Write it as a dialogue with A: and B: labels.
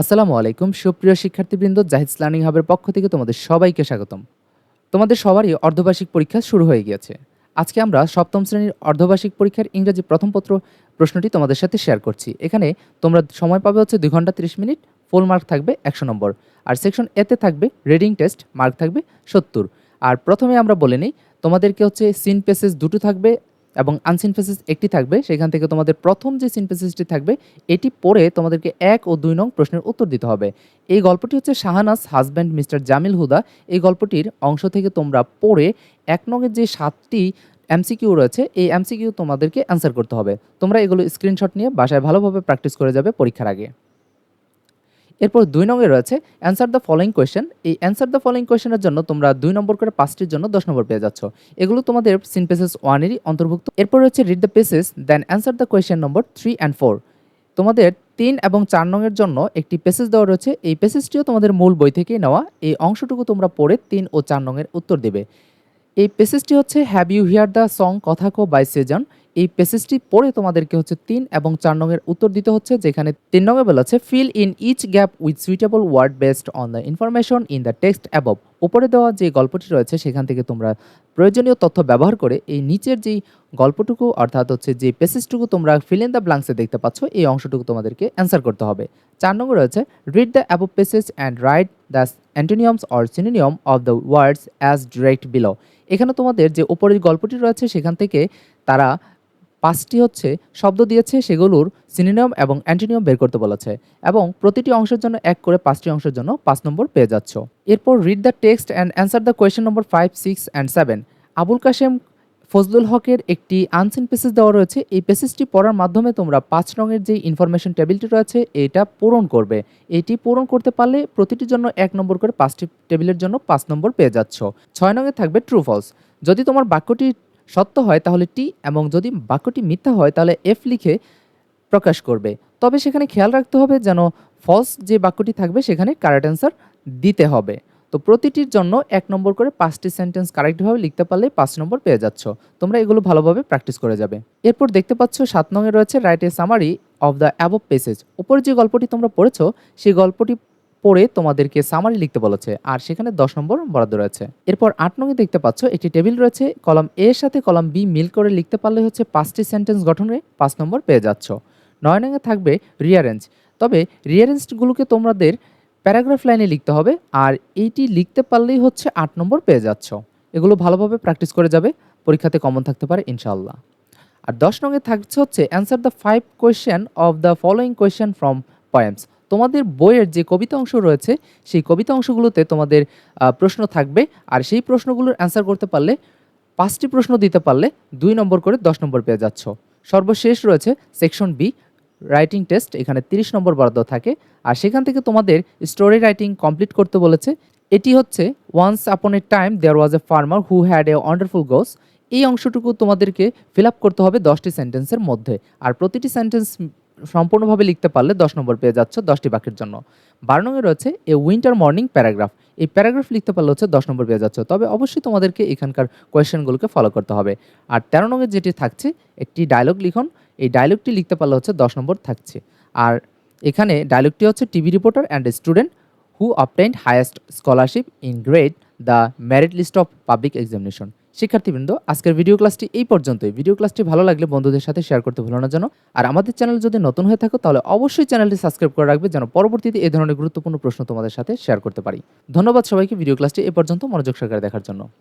A: আসসালামু আলাইকুম, সুপ্রিয় শিক্ষার্থীবৃন্দ জাহিদ লার্নিং হাবের পক্ষ থেকে তোমাদের সবাইকে স্বাগতম। তোমাদের সবারই অর্ধবার্ষিক পরীক্ষা শুরু হয়ে গিয়েছে। আজকে আমরা সপ্তম শ্রেণির অর্ধবার্ষিক পরীক্ষার ইংরেজি প্রথম পত্র প্রশ্নটি তোমাদের সাথে শেয়ার করছি। এখানে তোমরা সময় পাবে হচ্ছে দুই ঘণ্টা তিরিশ মিনিট ফুল মার্ক থাকবে একশো নম্বর। আর সেকশন এতে থাকবে রিডিং টেস্ট মার্ক থাকবে সত্তর। আর প্রথমে আমরা বলে নিই, তোমাদেরকে হচ্ছে সিন পেসেস দুটো থাকবে এবং আনসিন পেসেস একটি থাকবে, সেখান থেকে তোমাদের প্রথম যে সিন পেসেসটি থাকবে, এটি পড়ে তোমাদেরকে এক ও দুই নং প্রশ্নের উত্তর দিতে হবে। এই গল্পটি হচ্ছে শাহানাস হাজব্যান্ড মিস্টার জামিল হুদা। এই গল্পটির অংশ থেকে তোমরা পড়ে এক নংয়ের যে সাতটি এমসিকিউ রয়েছে, এই এমসিকিউ তোমাদেরকে অ্যান্সার করতে হবে। তোমরা এগুলো স্ক্রিনশট নিয়ে বাসায় ভালোভাবে প্র্যাকটিস করে যাবে পরীক্ষার আগে। এরপর দুই নঙ্গে রয়েছে অ্যান্সার দ্য ফলোয়িং কোয়েশ্চেন এই অ্যান্সার দ্য ফলোয়িং কোয়েশ্চেনের জন্য তোমরা দুই নম্বর করে পাঁচটির জন্য দশ নম্বর পেয়ে যাচ্ছ। এগুলো তোমাদের সিন পেসেস ওয়ানেরই অন্তর্ভুক্ত। এরপর রয়েছে read the passage then answer the question number three and four তোমাদের তিন এবং চার নংয়ের জন্য একটি পেসেজ দেওয়া রয়েছে। এই পেসেজটিও তোমাদের মূল বই থেকেই নেওয়া। এই অংশটুকু তোমরা পড়ে তিন ও চার নংয়ের উত্তর দেবে। এই পেসেজটি হচ্ছে have you hear the song কথাকো by সেজন এই পেসেজটি পড়ে তোমাদেরকে হচ্ছে তিন এবং চার নংয়ের উত্তর দিতে হচ্ছে, যেখানে তিন নঙে বলা আছে fill in each gap with suitable word based on the information in the text above উপরে দেওয়া যে গল্পটি রয়েছে, সেখান থেকে তোমরা প্রয়োজনীয় তথ্য ব্যবহার করে এই নিচের যেই গল্পটুকু, অর্থাৎ হচ্ছে যে পেসেজটুকু তোমরা ফিল ইন দ্য ব্লাঙ্কসে দেখতে পাচ্ছ, এই অংশটুকু তোমাদেরকে অ্যান্সার করতে হবে। চার নম্বর রয়েছে read the above passage and write the antonyms or synonym of the words as directed below এখানে তোমাদের যে উপরের গল্পটি রয়েছে, সেখান থেকে তারা পাঁচটি হচ্ছে শব্দ দিয়েছে সেগুলোর সিনোনিয়াম এবং অ্যান্টোনিয়াম বের করতে বলেছে, এবং প্রতিটি অংশের জন্য এক করে পাঁচটি অংশের জন্য পাঁচ নম্বর পেয়ে যাচ্ছ। এরপর read the text and answer the question number five six and seven Abul Kashem Fazlul হকের একটি আনসিন পেসেজ দেওয়া রয়েছে। এই পেসেজটি পড়ার মাধ্যমে তোমরা পাঁচ রঙের যে ইনফরমেশন টেবিলটি রয়েছে, এটা পূরণ করবে। এটি পূরণ করতে পারলে প্রতিটির জন্য এক নম্বর করে পাঁচটি টেবিলের জন্য পাঁচ নম্বর পেয়ে যাচ্ছ। ছয় নঙে থাকবে ট্রু ফলস যদি তোমার বাক্যটি সত্য হয় তাহলে টি এবং যদি বাক্যটি মিথ্যা হয় তাহলে এফ লিখে প্রকাশ করবে। তবে সেখানে খেয়াল রাখতে হবে যেন ফলস যে বাক্যটি থাকবে সেখানে কারেক্ট অ্যান্সার দিতে হবে। তো প্রতিটির জন্য এক নম্বর করে পাঁচটি সেন্টেন্স কারেক্টভাবে লিখতে পারলে পাঁচ নম্বর পেয়ে যাচ্ছ। তোমরা এগুলো ভালোভাবে প্র্যাকটিস করে যাবে। এরপর দেখতে পাচ্ছ সাত নঙে রয়েছে write a summary of the above passage উপরে যে গল্পটি তোমরা পড়েছো, সেই গল্পটি পড়ে তোমাদেরকে সামারি লিখতে বলেছে, আর সেখানে দশ নম্বর বরাদ্দ রয়েছে। এরপর আট নঙে দেখতে পাচ্ছ, একটি টেবিল রয়েছে কলম এ এর সাথে কলম বি মিল করে লিখতে পারলে হচ্ছে পাঁচটি সেন্টেন্স গঠনে পাঁচ নম্বর পেয়ে যাচ্ছ। নয় নঙে থাকবে রিয়ারেঞ্জ তবে রিয়ারেঞ্জগুলোকে তোমাদের প্যারাগ্রাফ লাইনে লিখতে হবে, আর এইটি লিখতে পারলেই হচ্ছে আট নম্বর পেয়ে যাচ্ছ। এগুলো ভালোভাবে প্র্যাকটিস করে যাবে, পরীক্ষাতে কমন থাকতে পারে ইনশাল্লাহ আর দশ নঙে থাকছে হচ্ছে answer the five question of the following question from poems তোমাদের বইয়ের যে কবিতা অংশ রয়েছে, সেই কবিতা অংশগুলোতে তোমাদের প্রশ্ন থাকবে। আর সেই প্রশ্নগুলোর অ্যান্সার করতে পারলে, পাঁচটি প্রশ্ন দিতে পারলে দুই নম্বর করে দশ নম্বর পেয়ে যাচ্ছ। সর্বশেষ রয়েছে সেকশন বি রাইটিং টেস্ট এখানে তিরিশ নম্বর বরাদ্দ থাকে। আর সেখান থেকে তোমাদের স্টোরি রাইটিং কমপ্লিট করতে বলেছে। এটি হচ্ছে once upon a time there was a farmer who had a wonderful goose এই অংশটুকু তোমাদেরকে ফিল আপ করতে হবে দশটি সেন্টেন্সের মধ্যে। আর প্রতিটি সেন্টেন্স সম্পূর্ণভাবে লিখতে পারলে দশ নম্বর পেয়ে যাচ্ছ দশটি বাক্যের জন্য। বারো নম্বরে রয়েছে এ উইন্টার মর্নিং প্যারাগ্রাফ। এই প্যারাগ্রাফ লিখতে পারলে হচ্ছে দশ নম্বর পেয়ে যাচ্ছ। তবে অবশ্যই তোমাদেরকে এখানকার কোয়েশ্চেনগুলোকে ফলো করতে হবে। আর তেরো নম্বরে যেটি থাকছে, একটি ডায়লগ লিখন। এই ডায়লগটি লিখতে পারলে হচ্ছে দশ নম্বর থাকছে। আর এখানে ডায়লগটি হচ্ছে TV reporter and student who obtained highest scholarship in grade the merit list of public examination শিক্ষার্থীবৃন্দ, আজকের ভিডিও ক্লাসটি এই পর্যন্তই। ভিডিও ক্লাসটি ভালো লাগলে বন্ধুদের সাথে শেয়ার করতে ভুলো না যেন। আর আমাদের চ্যানেল যদি নতুন হয়ে থাকো, তাহলে অবশ্যই চ্যানেলটি সাবস্ক্রাইব করে রাখবে যেন পরবর্তীতে এই ধরনের গুরুত্বপূর্ণ প্রশ্ন তোমাদের সাথে শেয়ার করতে পারি। ধন্যবাদ সবাইকে ভিডিও ক্লাসটি এ পর্যন্ত মনোযোগ সহকারে দেখার জন্য।